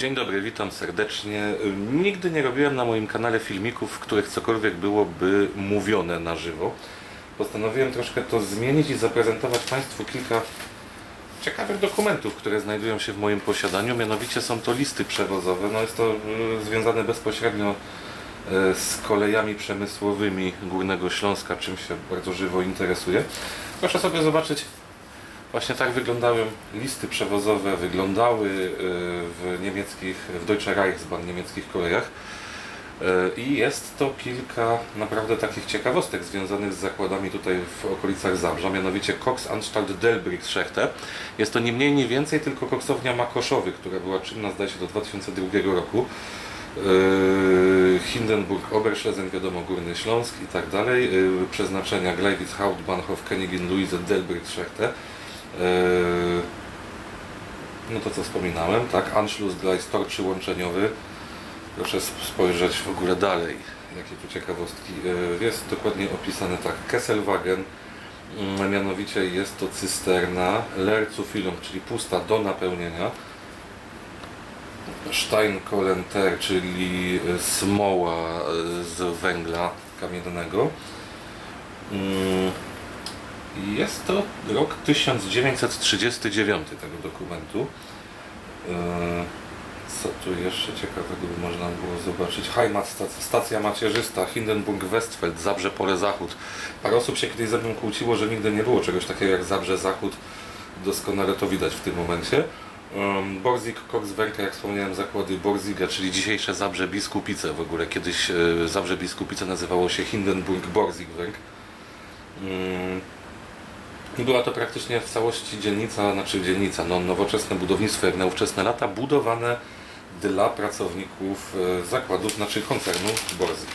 Dzień dobry, witam serdecznie. Nigdy nie robiłem na moim kanale filmików, w których cokolwiek byłoby mówione na żywo. Postanowiłem troszkę to zmienić i zaprezentować Państwu kilka ciekawych dokumentów, które znajdują się w moim posiadaniu. Mianowicie są to listy przewozowe. No jest to y, związane bezpośrednio y, z kolejami przemysłowymi Górnego Śląska, czym się bardzo żywo interesuję. Proszę sobie zobaczyć Właśnie tak wyglądały listy przewozowe, wyglądały y, w niemieckich, w Deutsche Reichsbahn, niemieckich kolejach. Y, I jest to kilka naprawdę takich ciekawostek związanych z zakładami tutaj w okolicach Zabrza, mianowicie Cox Anstalt Delbrigschechte. Jest to nie mniej, nie więcej, tylko koksownia Makoszowy, która była czynna zdaje się do 2002 roku. Yy, Hindenburg, Oberschlesien, wiadomo, Górny Śląsk i tak dalej. Przeznaczenia Gleiwitz, Hauptbahnhof, Königin Luise, Delbrigschechte. Yy, No to co wspominałem, tak? Anschlussgleis, tor przyłączeniowy. Proszę sp- spojrzeć w ogóle dalej, jakie tu ciekawostki. Yy, Jest dokładnie opisane tak. Kesselwagen, mm, mianowicie jest to cysterna Lercufilum, czyli pusta do napełnienia. Steinkohlenter, czyli y, smoła y, z węgla kamiennego. Jest to rok 1939 tego dokumentu. Yy, Co tu jeszcze ciekawego by można było zobaczyć? Heimat, stacja, macierzysta, Hindenburg Westfeld, Zabrze Pole Zachód. Parę osób się kiedyś ze mną kłóciło, że nigdy nie było czegoś takiego jak Zabrze Zachód. Doskonale to widać w tym momencie. Borzik, Kokswerka, jak wspomniałem, zakłady Borziga, czyli dzisiejsze Zabrze Biskupice w ogóle. Kiedyś e, Zabrze Biskupice nazywało się Hindenburg Borzigwerk. Mm, była to praktycznie w całości dzielnica, znaczy dzielnica, no, nowoczesne budownictwo jak na ówczesne lata, budowane dla pracowników e, zakładów, znaczy koncernu Borzik.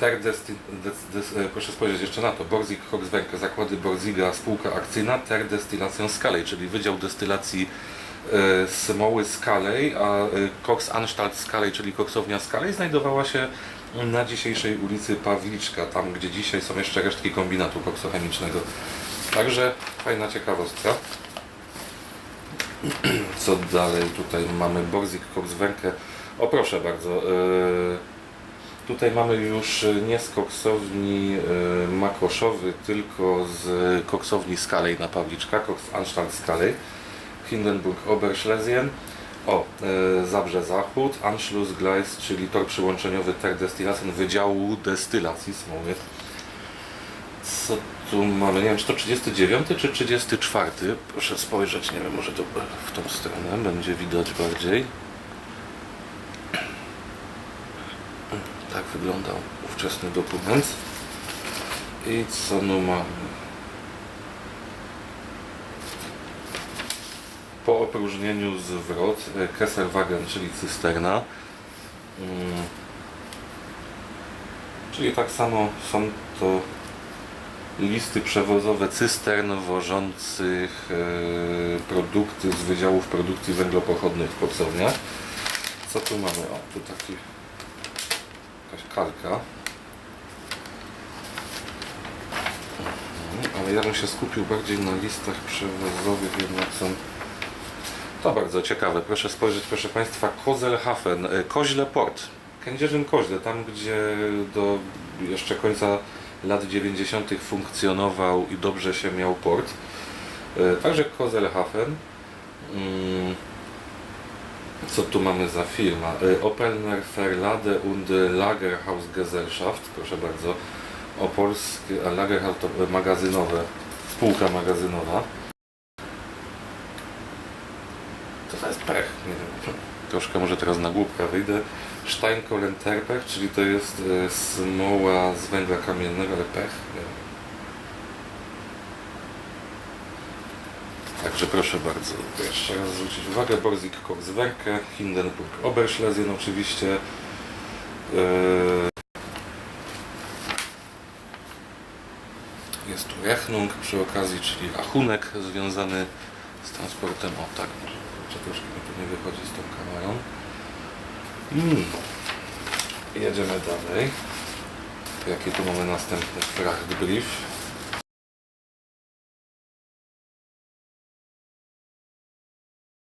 Tak, e, proszę spojrzeć jeszcze na to. Borzik Kokswerke, zakłady Borziga, spółka akcyjna, Ter Destylacją Skalej, czyli Wydział Destylacji e, Smoły Skalej, a e, Cox Anstalt Skalej, czyli koksownia Skalej, znajdowała się na dzisiejszej ulicy Pawliczka, tam gdzie dzisiaj są jeszcze resztki kombinatu koksochemicznego. Także fajna ciekawostka. Co dalej tutaj mamy? Borzik Kokswerke. O proszę bardzo. e, Tutaj mamy już nie z koksowni e, Makoszowy, tylko z koksowni Skalej na Pawliczka, Koks Anstalt Skalej, Hindenburg Oberschlesien, o, e, Zabrze Zachód, Anschlussgleis, czyli tor przyłączeniowy Ter Destillation Wydziału Destylacji Smoły. Co mamy? Nie wiem, czy to 39 czy 34? Proszę spojrzeć, nie wiem, może to w tą stronę będzie widać bardziej. Tak wyglądał ówczesny dokument. I co nu mamy? Po opróżnieniu zwrot e, Kesselwagen, czyli cysterna. Mm. Czyli tak samo są to listy przewozowe cystern wożących e, produkty z wydziałów produkcji węglopochodnych w koksowniach. Co tu mamy? O, tu taki jakaś kalka. Mhm, Ale ja bym się skupił bardziej na listach przewozowych, jednak są to bardzo ciekawe. Proszę spojrzeć, proszę Państwa, Kozelhafen, e, Koźle Port. Kędzierzyn Koźle, tam gdzie do jeszcze końca lat 90. funkcjonował i dobrze się miał port. E, Także Kozelhafen. Mm, Co tu mamy za firma? E, Opelner Verlade und Lagerhausgesellschaft. Proszę bardzo. Opolskie Lagerhaus magazynowe, spółka magazynowa. To jest pech, nie wiem. Troszkę może teraz na głupka wyjdę. Steinkohlenterpech, czyli to jest e, smoła z węgla kamiennego, ale pech. Także proszę bardzo, jeszcze raz zwrócić uwagę, Borzik Kokswerke, Hindenburg Oberschlesien oczywiście. E, Jest tu Rechnung przy okazji, czyli rachunek związany z transportem. O tak, czy troszkę mi nie wychodzi z tą kamerą. Mm. Jedziemy dalej. Jaki tu mamy następny Frachtbrief?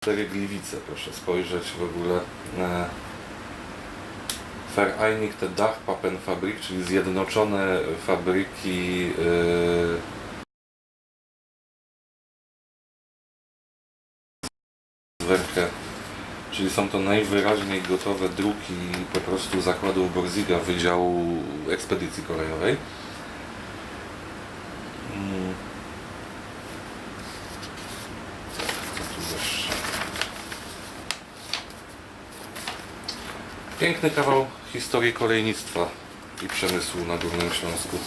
Cztery Gliwice, proszę spojrzeć w ogóle. E, Vereinigte Dachpappenfabrik, czyli zjednoczone fabryki e, czyli są to najwyraźniej gotowe druki po prostu zakładu Borziga Wydziału Ekspedycji Kolejowej. Piękny kawał historii kolejnictwa i przemysłu na Górnym Śląsku.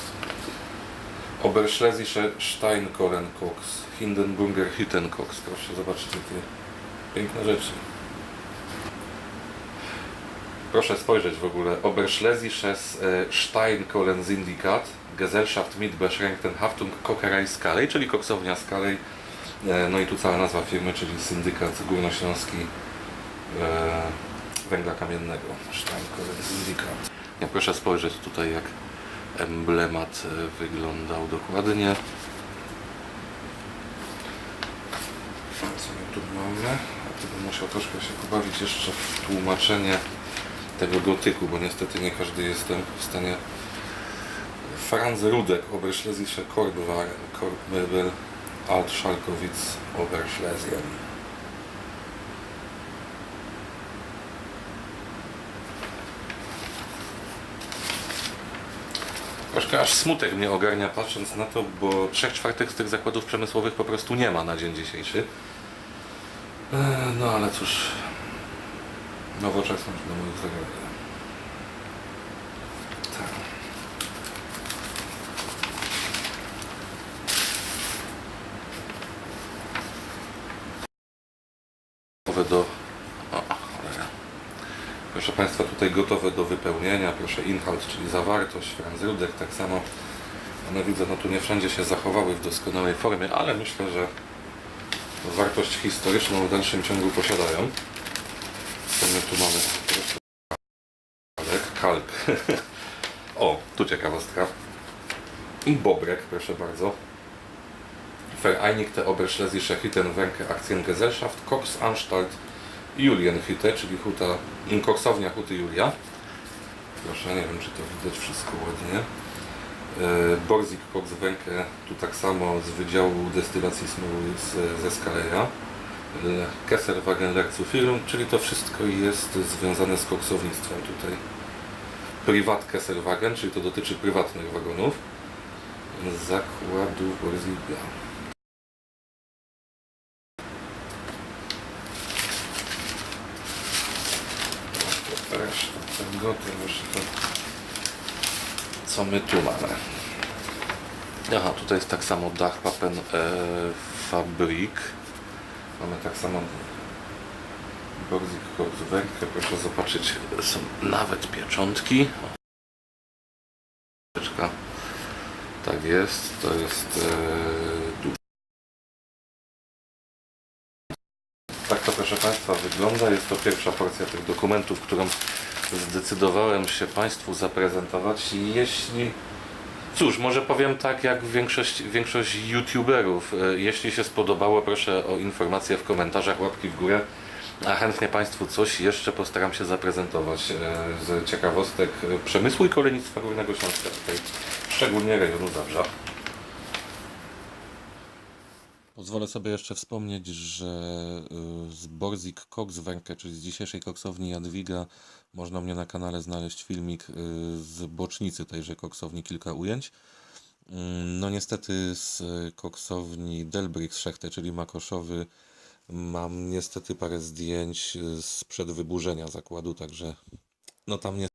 Oberschlesische Steinkohlenkoks, Hindenburger Hittenkoks. Proszę, zobaczcie te piękne rzeczy. Proszę spojrzeć w ogóle. Oberschlesisches e, Steinkohlensindikat, Gesellschaft mit beschränkten Haftung Kokerei Skalej, czyli koksownia Skalej. E, No i tu cała nazwa firmy, czyli Syndykat Górnośląski e, Węgla Kamiennego. Steinkohlensindikat. Ja proszę spojrzeć tutaj jak emblemat wyglądał dokładnie. Co my tu mamy? A tu bym musiał troszkę się pobawić jeszcze w tłumaczenie tego gotyku, bo niestety nie każdy jestem w stanie. Franz Rudek, Oberschlesische Korbwaren, Korbmöbel, Alt Schalkowitz, Oberschlesien. Troszkę aż smutek mnie ogarnia patrząc na to, bo 3 czwartych z tych zakładów przemysłowych po prostu nie ma na dzień dzisiejszy. E, No ale cóż, nowoczesność moich zagrożeń. Tak. Gotowe do... O, cholera. Proszę Państwa, tutaj gotowe do wypełnienia. Proszę Inhalt, czyli zawartość, Franz tak samo. One widzę, no tu nie wszędzie się zachowały w doskonałej formie, ale myślę, że wartość historyczną w dalszym ciągu posiadają. My tu mamy? Kalk, kalk. o, tu ciekawostka. I Bobrek, proszę bardzo. Vereinigte Oberschlesische Hittenwerke Aktiengesellschaft Cox Anstalt Julienhütte, czyli huta, koksownia huty Julia. Proszę, nie wiem czy to widać wszystko ładnie. E, Borzik Wękę, tu tak samo z Wydziału Destylacji Smoły ze Skaleja. E, Kesselwagen Film, czyli to wszystko jest związane z koksownictwem tutaj. Privat Kesselwagen, czyli to dotyczy prywatnych wagonów zakładu Borziga. Reszta tego to już to co my tu mamy. Aha, tutaj jest tak samo dach Papen e, Fabrik. Mamy tak samo Borzik Korzwękę. Proszę zobaczyć, są nawet pieczątki. Tak jest, to jest e, du- Tak to proszę Państwa wygląda. Jest to pierwsza porcja tych dokumentów, którą zdecydowałem się Państwu zaprezentować. Jeśli Cóż, może powiem tak jak większość, większość youtuberów. E, Jeśli się spodobało, proszę o informacje w komentarzach, łapki w górę. A chętnie Państwu coś jeszcze postaram się zaprezentować e, z ciekawostek e, przemysłu i kolejnictwa Górnego Śląska, tutaj szczególnie rejonu Zabrza. Pozwolę sobie jeszcze wspomnieć, że y, z Borzik Kokswękę, czyli z dzisiejszej koksowni Jadwiga, można mnie na kanale znaleźć filmik y, z bocznicy tejże koksowni, kilka ujęć. Mm, No niestety z koksowni Delbrix Szechte, czyli Makoszowy, mam niestety parę zdjęć y, sprzed wyburzenia zakładu, także no tam nie